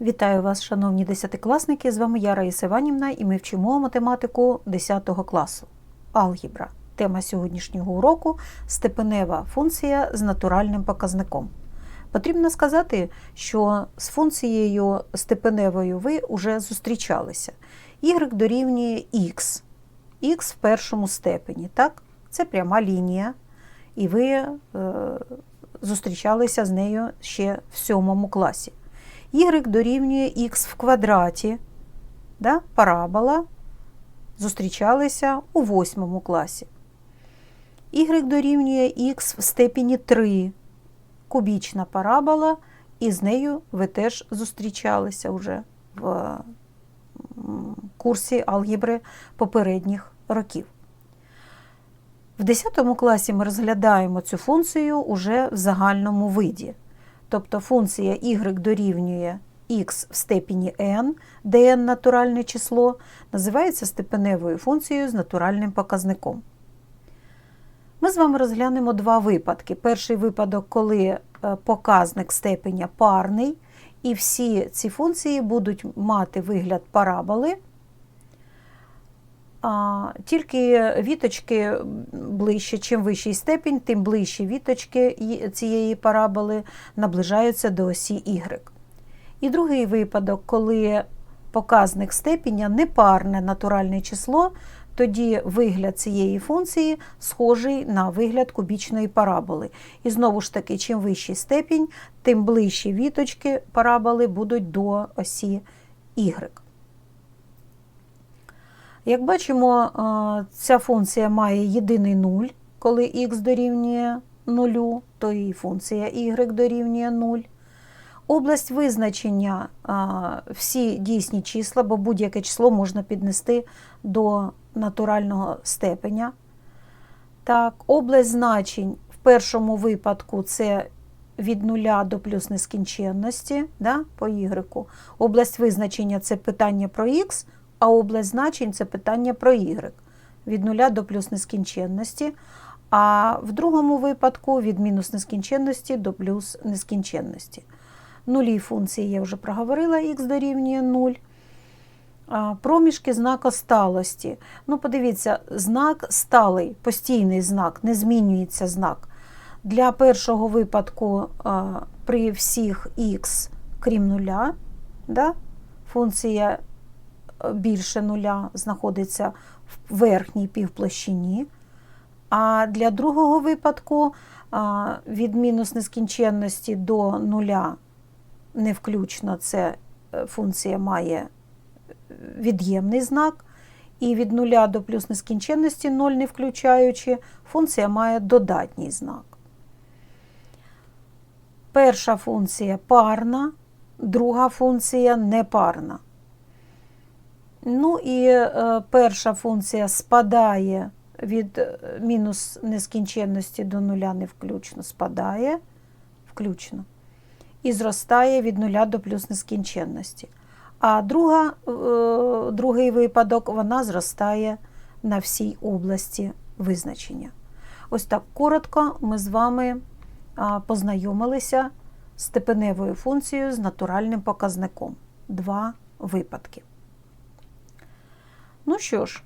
Вітаю вас, шановні десятикласники! З вами я Раїса Іванівна і ми вчимо математику 10 класу. Алгебра. Тема сьогоднішнього уроку степенева функція з натуральним показником. Потрібно сказати, що з функцією степеневою ви вже зустрічалися. Y дорівнює x. Х в першому степені. Так? Це пряма лінія, і ви е, зустрічалися з нею ще в сьомому класі. Y дорівнює х в квадраті. Да? Парабола. Зустрічалися у восьмому класі. Y дорівнює х в степені 3. Кубічна парабола, і з нею ви теж зустрічалися вже в курсі алгебри попередніх років. В 10 класі ми розглядаємо цю функцію уже в загальному виді. Тобто функція y дорівнює x в степені n, де n натуральне число, називається степеневою функцією з натуральним показником. Ми з вами розглянемо два випадки. Перший випадок, коли показник степеня парний, і всі ці функції будуть мати вигляд параболи. Тільки віточки ближче, чим вищий степінь, тим ближче віточки цієї параболи наближаються до осі Y. І другий випадок, коли показник степеня непарне натуральне число, тоді вигляд цієї функції схожий на вигляд кубічної параболи. І знову ж таки, чим вищий степінь, тим ближчі віточки параболи будуть до осі Y. Як бачимо, ця функція має єдиний нуль, коли х дорівнює 0, то і функція y дорівнює 0. Область визначення всі дійсні числа, бо будь-яке число можна піднести до натурального степеня. Так, Область значень в першому випадку це від нуля до плюс нескінченності да, по y. Область визначення це питання про х, а область значень це питання про y. Від нуля до плюс нескінченності. А в другому випадку від мінус нескінченності до плюс нескінченності. Нулі функції я вже проговорила, х дорівнює 0. Проміжки знака сталості. Ну, подивіться, знак сталий, постійний знак, не змінюється знак. Для першого випадку при всіх х, крім нуля, да, функція більше нуля знаходиться в верхній півплощині. А для другого випадку від мінус нескінченності до нуля не включно це е, функція має від'ємний знак. І від нуля до плюс нескінченності 0 не включаючи, функція має додатній знак. Перша функція парна, друга функція непарна. Ну і е, перша функція спадає від е, мінус нескінченності до нуля не включно, спадає включно. І зростає від нуля до плюс нескінченності. А друга, е, другий випадок вона зростає на всій області визначення. Ось так коротко ми з вами познайомилися з степеневою функцією з натуральним показником. Два випадки. Ну що ж,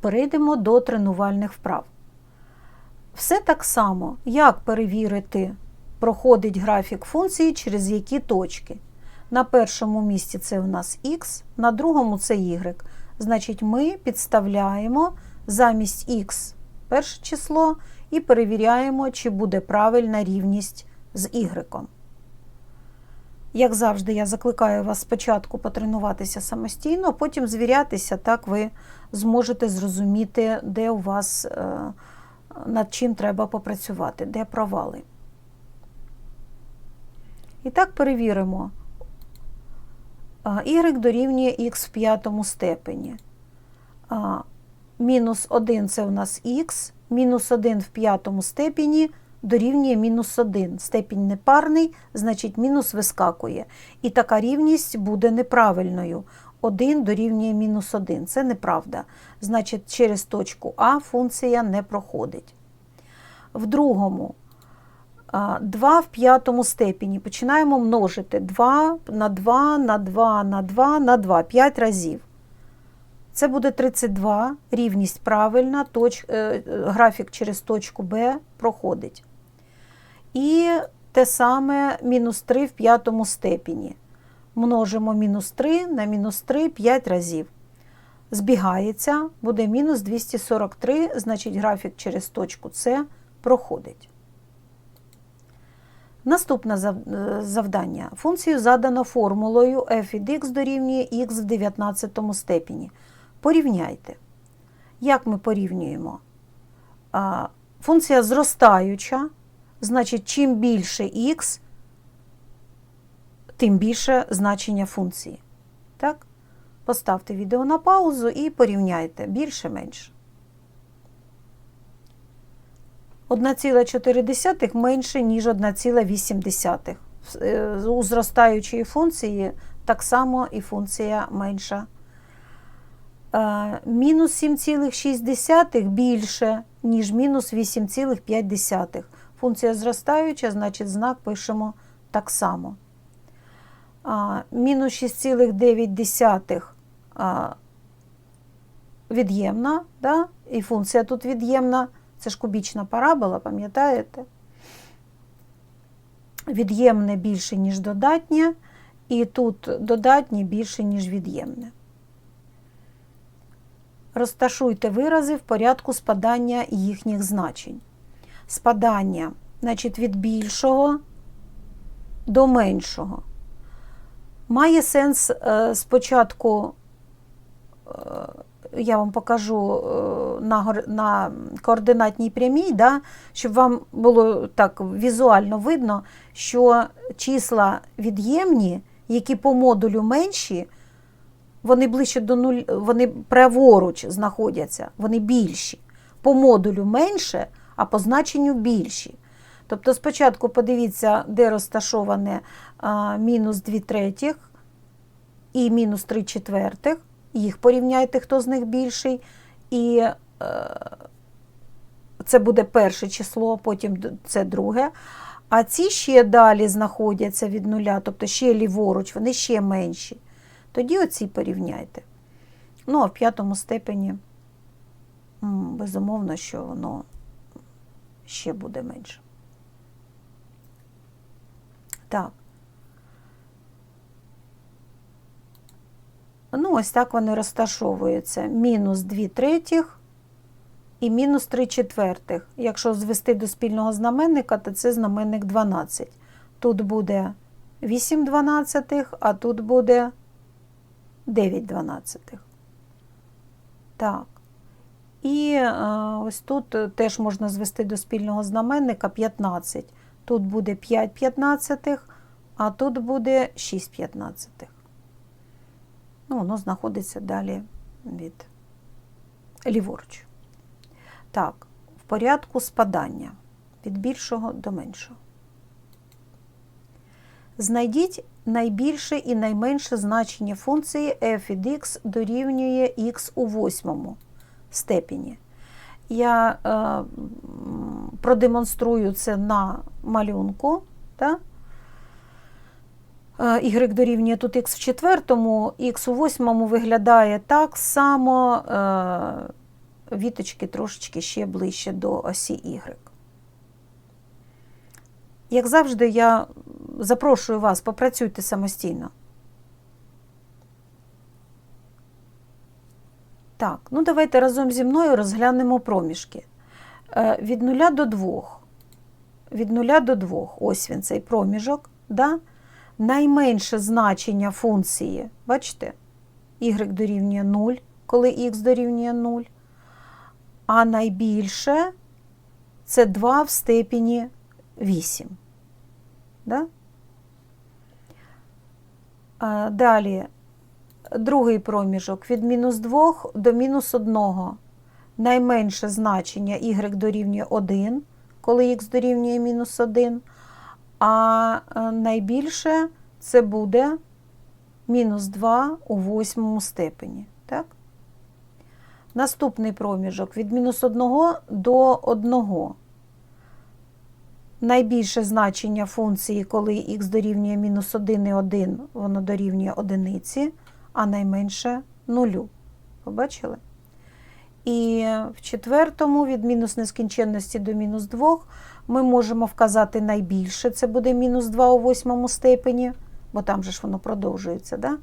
перейдемо до тренувальних вправ. Все так само, як перевірити, проходить графік функції, через які точки. На першому місці це у нас х, на другому це y. Значить, ми підставляємо замість х перше число і перевіряємо, чи буде правильна рівність з y. Як завжди, я закликаю вас спочатку потренуватися самостійно, а потім звірятися, так ви зможете зрозуміти, де у вас е, над чим треба попрацювати, де провали. І так перевіримо. Y дорівнює х в п'ятому степені. Мінус 1 це у нас х, мінус 1 в п'ятому степені дорівнює мінус 1. Степінь непарний, значить мінус вискакує. І така рівність буде неправильною. 1 дорівнює мінус 1. Це неправда. Значить, через точку А функція не проходить. В другому 2 в п'ятому степені. Починаємо множити 2 на 2 на 2 на 2 на 2, 5 разів. Це буде 32, рівність правильна, точ, е, е, графік через точку Б проходить. І те саме мінус 3 в п'ятому степені. Множимо мінус 3 на мінус 3 5 разів. Збігається, буде мінус 243, значить графік через точку С проходить. Наступне е, завдання. Функцію задано формулою f від x дорівнює x в 19 степені. Порівняйте. Як ми порівнюємо? Функція зростаюча, значить, чим більше x, тим більше значення функції. Так? Поставте відео на паузу і порівняйте більше-менше. 1,4 менше, ніж 1,8. Е, У зростаючої функції так само і функція менша. Е, Мінус 7,6 більше, ніж мінус 8,5. Функція зростаюча, значить знак пишемо так само. Мінус 6,9 а, від'ємна, да? і функція тут від'ємна. Це ж кубічна парабола, пам'ятаєте? Від'ємне більше, ніж додатнє, і тут додатнє більше, ніж від'ємне. Розташуйте вирази в порядку спадання їхніх значень. Спадання, значить, від більшого до меншого. Має сенс е, спочатку, е, я вам покажу е, на, на координатній прямій, да, щоб вам було так візуально видно, що числа від'ємні, які по модулю менші, вони ближче до нуль, вони праворуч знаходяться, вони більші. По модулю менше, а по значенню більші. Тобто спочатку подивіться, де розташоване мінус 2 третіх і мінус 3 четвертих. Їх порівняйте, хто з них більший. І е, це буде перше число, потім це друге. А ці ще далі знаходяться від нуля, тобто ще ліворуч, вони ще менші. Тоді оці порівняйте. Ну, а в п'ятому степені, безумовно, що воно ще буде менше. Так. Ну, ось так вони розташовуються. Мінус 2 третіх і мінус 3 четвертих. Якщо звести до спільного знаменника, то це знаменник 12. Тут буде 8 дванадцятих, а тут буде 9 дванадцятих. Так. І е, ось тут е, теж можна звести до спільного знаменника 15. Тут буде 5 п'ятнадцятих, а тут буде 6 п'ятнадцятих. Ну, воно знаходиться далі від ліворуч. Так, в порядку спадання від більшого до меншого. Знайдіть найбільше і найменше значення функції f від x дорівнює x у восьмому степені. Я е, продемонструю це на малюнку. Да? Е, Y дорівнює тут x в четвертому, x у восьмому виглядає так само, е, віточки трошечки ще ближче до осі Y. Як завжди, я запрошую вас, попрацюйте самостійно. Так, ну давайте разом зі мною розглянемо проміжки. Е, Від 0 до 2. Від 0 до 2. Ось він цей проміжок. Да? Найменше значення функції, бачите, y дорівнює 0, коли x дорівнює 0. А найбільше це 2 в степені 8. Да? А, Далі другий проміжок від мінус 2 до мінус 1. Найменше значення y дорівнює 1, коли х дорівнює мінус 1. А е, найбільше це буде мінус 2 у восьмому степені. Так? Наступний проміжок від мінус 1 до 1. найбільше значення функції, коли х дорівнює мінус 1,1, воно дорівнює одиниці, а найменше нулю. Побачили? І в четвертому від мінус нескінченності до мінус 2 ми можемо вказати найбільше, це буде мінус 2 у восьмому степені, бо там же ж воно продовжується. Да?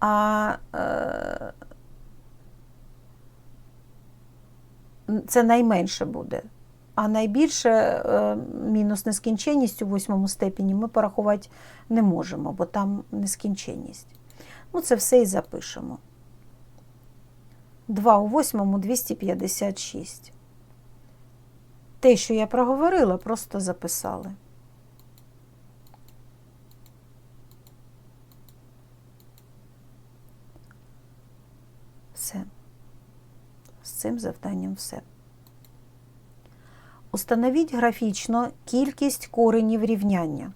А е, це найменше буде. А найбільше е, мінус нескінченність у восьмому степені ми порахувати не можемо, бо там нескінченність. Ну, це все і запишемо. 2 у восьмому 256. Те, що я проговорила, просто записали. Все. З цим завданням все. Установіть графічно кількість коренів рівняння.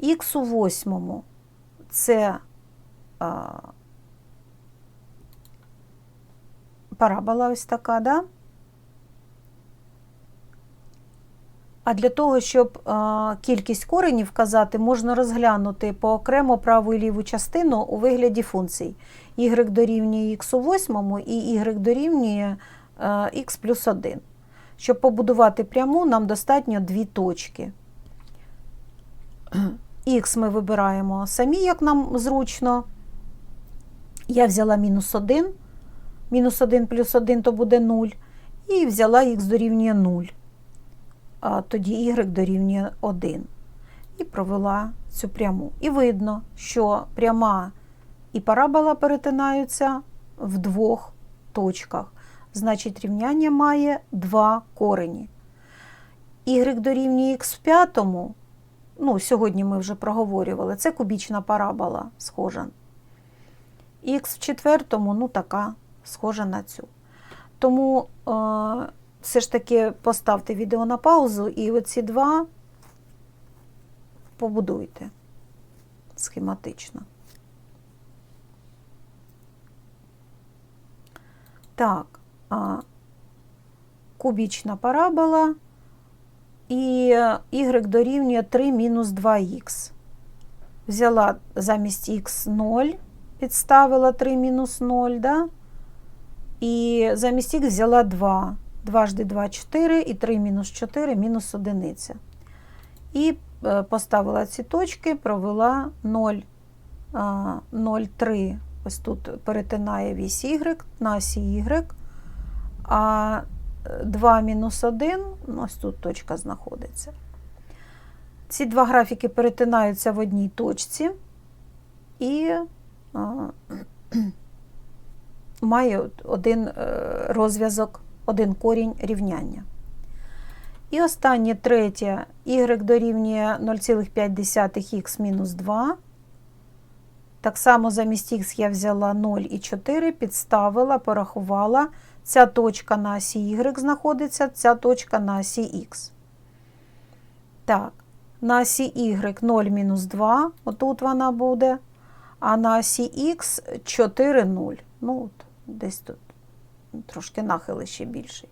Х у восьмому це парабола ось така, да? А для того, щоб кількість коренів вказати, можна розглянути поокремо праву і ліву частину у вигляді функцій. y дорівнює х у восьмому і y дорівнює х плюс 1. Щоб побудувати пряму, нам достатньо дві точки. Х ми вибираємо самі, як нам зручно. Я взяла мінус 1. Мінус 1 плюс 1 то буде 0. І взяла х дорівнює 0. А тоді y дорівнює 1. І провела цю пряму. І видно, що пряма і парабола перетинаються в двох точках. Значить, рівняння має два корені. Y дорівнює х в п'ятому, ну, сьогодні ми вже проговорювали, це кубічна парабола схожа. Х в четвертому, ну, така схожа на цю. Тому е, все ж таки поставте відео на паузу і оці два побудуйте схематично. Так, кубічна парабола і y дорівнює 3 мінус 2х. Взяла замість х 0, підставила 3 мінус 0, да? і замість х взяла 2. 2 жди 2 4 і 3 мінус 4 мінус 1. І е, поставила ці точки, провела 0, 0,3. Ось тут перетинає вісь y на осі y. А 2 мінус 1, ось тут точка знаходиться. Ці два графіки перетинаються в одній точці і має один розв'язок, один корінь рівняння. І останнє третє y дорівнює 0,5х мінус 2. Так само замість х я взяла 0 і 4, підставила, порахувала. Ця точка на осі y знаходиться, ця точка на осі х. Так, на осі y 0 мінус 2, отут вона буде. А на осі х 4, 0. Ну, от, десь тут трошки нахили ще більший.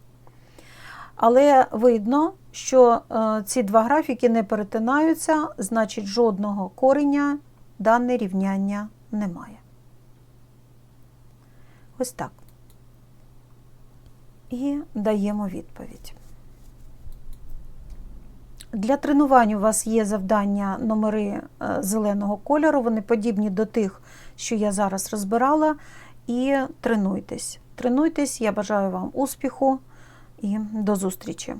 Але видно, що е, ці два графіки не перетинаються, значить, жодного кореня дане рівняння немає. Ось так. І даємо відповідь. Для тренувань у вас є завдання номери е, зеленого кольору, вони подібні до тих, що я зараз розбирала. І тренуйтесь. Тренуйтесь, я бажаю вам успіху і до зустрічі!